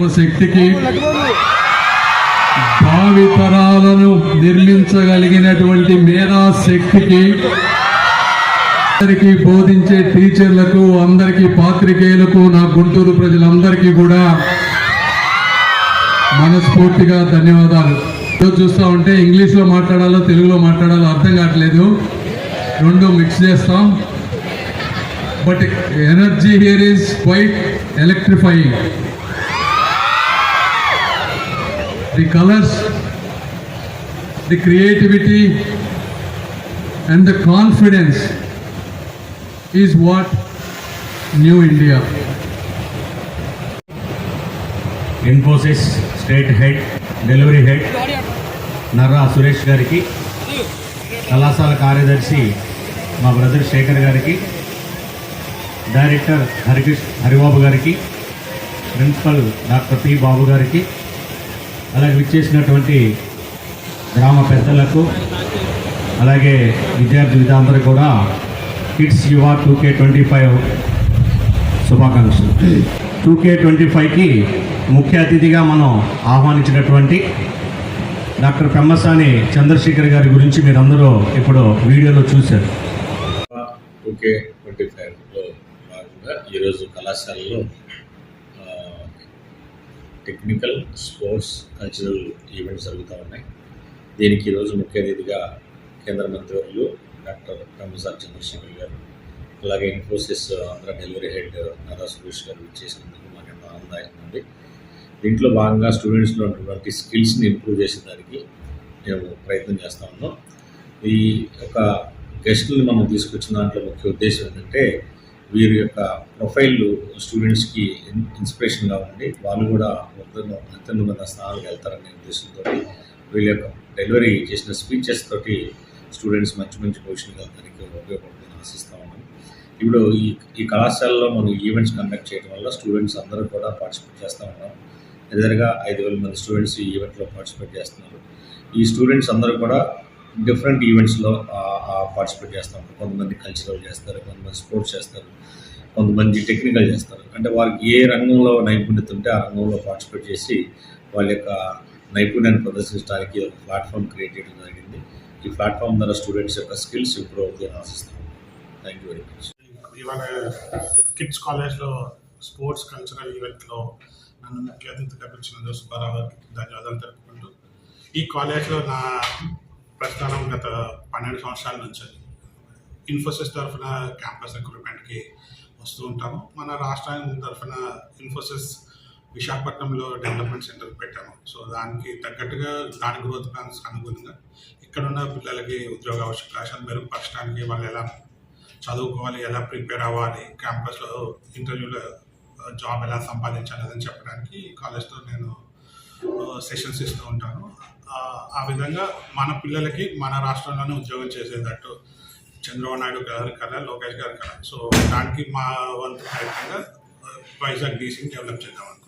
శక్తికి భావితరాలను నిర్మించగలిగినటువంటి నిర్మించగలిగినటువంటి మేధాశక్తికి అందరికీ బోధించే టీచర్లకు అందరికీ పాత్రికేయులకు నా గుంటూరు ప్రజలందరికీ కూడా మనస్ఫూర్తిగా ధన్యవాదాలు. ఈరోజు చూస్తా ఉంటే ఇంగ్లీష్లో మాట్లాడాలో తెలుగులో మాట్లాడాలో అర్థం కావట్లేదు. రెండు మిక్స్ చేస్తాం. But energy here is quite electrifying the colors, the creativity, and the confidence is what New India. Infosys state head delivery head Narra Suresh గారికి కళాశాల కార్యదర్శి మా బ్రదర్ శేఖర్ గారికి డైరెక్టర్ హరికృష్ణ హరిబాబు గారికి ప్రిన్సిపల్ డాక్టర్ పి బాబు గారికి అలాగే విచ్చేసినటువంటి గ్రామ పెద్దలకు అలాగే విద్యార్థి విద్యార్థులకు కూడా కిడ్స్ యువ టూ కే ట్వంటీ ఫైవ్ శుభాకాంక్షలు. టూ కే ట్వంటీ ఫైవ్కి ముఖ్య అతిథిగా మనం ఆహ్వానించినటువంటి డాక్టర్ పెమ్మసాని చంద్రశేఖర్ గారి గురించి మీరందరూ ఇప్పుడు వీడియోలో చూశారు. ఓకే ట్వంటీ ఫైవ్లో భాగంగా ఈరోజు కళాశాలలో టెక్నికల్ స్పోర్ట్స్ కల్చరల్ ఈవెంట్స్ జరుగుతూ ఉన్నాయి. దీనికి ఈరోజు ముఖ్య అతిథిగా కేంద్ర మంత్రివర్యులు డాక్టర్ రమజాన్ చంద్రశేఖర్ గారు అలాగే ఇన్ఫోసిస్ ఆంధ్ర డెలివరీ హెడ్ నారా సురేష్ గారు చేసినందుకు మాకు ఎంతో ఉంది దీంట్లో భాగంగా స్టూడెంట్స్లో ఉన్నటువంటి స్కిల్స్ని ఇంప్రూవ్ చేసేదానికి మేము ప్రయత్నం చేస్తూ ఉన్నాం. ఈ యొక్క గెస్టులను మనం తీసుకొచ్చిన దాంట్లో ముఖ్య ఉద్దేశం ఏంటంటే వీరి యొక్క ప్రొఫైల్ స్టూడెంట్స్కి ఇన్స్పిరేషన్గా ఉండి వాళ్ళు కూడా ఉత్తమ మంది స్థానాలకు వెళ్తారనే ఉద్దేశంతో వీళ్ళ యొక్క డెలివరీ చేసిన స్పీచెస్ తోటి స్టూడెంట్స్ మంచి మంచి పొజిషన్కి వెళ్తానికి ఉపయోగపడుతుందని ఆశిస్తూ ఉన్నాం. ఇప్పుడు ఈ ఈ కళాశాలలో మనం ఈవెంట్స్ కండక్ట్ చేయడం వల్ల స్టూడెంట్స్ అందరూ కూడా పార్టిసిపేట్ చేస్తూ ఉన్నాం. ఎదురుగా ఐదు వేల మంది స్టూడెంట్స్ ఈ ఈవెంట్లో పార్టిసిపేట్ చేస్తున్నారు. ఈ స్టూడెంట్స్ అందరూ కూడా డిఫరెంట్ ఈవెంట్స్లో పార్టిసిపేట్ చేస్తూ ఉంటారు కొంతమంది కల్చరల్ చేస్తారు కొంతమంది స్పోర్ట్స్ చేస్తారు కొంతమంది టెక్నికల్ చేస్తారు. అంటే వారికి ఏ రంగంలో నైపుణ్యత ఉంటే ఆ రంగంలో పార్టిసిపేట్ చేసి వాళ్ళ యొక్క నైపుణ్యాన్ని ప్రదర్శించడానికి ఒక ప్లాట్ఫామ్ క్రియేట్ చేయడం జరిగింది. ఈ ప్లాట్ఫామ్ ద్వారా స్టూడెంట్స్ యొక్క స్కిల్స్ ఇంప్రూవ్ అవుతాయని ఆశిస్తాం థ్యాంక్ యూ వెరీ మచ్ ఇవాళ కిడ్స్ కాలేజ్లో స్పోర్ట్స్ కల్చరల్ ఈవెంట్లో నన్ను ముఖ్య అతిథిగా పిలిచిన సుబ్బారావు గారికి ధన్యవాదాలు తెలుపుకుంటూ ఈ కాలేజ్లో నా గత పన్నెండు సంవత్సరాల నుంచి ఇన్ఫోసిస్ తరఫున క్యాంపస్ రిక్రూట్మెంట్కి వస్తూ ఉంటాము. మన రాష్ట్రానికి తరఫున ఇన్ఫోసిస్ విశాఖపట్నంలో డెవలప్మెంట్ సెంటర్ పెట్టాము. సో దానికి తగ్గట్టుగా దాని గ్రోత్ ప్లాన్స్ అనుగుణంగా ఇక్కడున్న పిల్లలకి ఉద్యోగ అవకాశాలు మెరుగుపరచడానికి వాళ్ళు ఎలా చదువుకోవాలి ఎలా ప్రిపేర్ అవ్వాలి క్యాంపస్లో ఇంటర్వ్యూలో జాబ్ ఎలా సంపాదించాలి అని చెప్పడానికి కాలేజ్తో నేను సెషన్స్ ఇస్తూ ఉంటాను. ఆ, విధంగా మన పిల్లలకి మన రాష్ట్రంలోనే ఉద్యోగం చేసేటట్టు చంద్రబాబు నాయుడు గారి కళ లోకేష్ గారి కళ సో దానికి మా వంతు ప్రయత్నంగా వైజాగ్ డీసీని డెవలప్ చేద్దామని.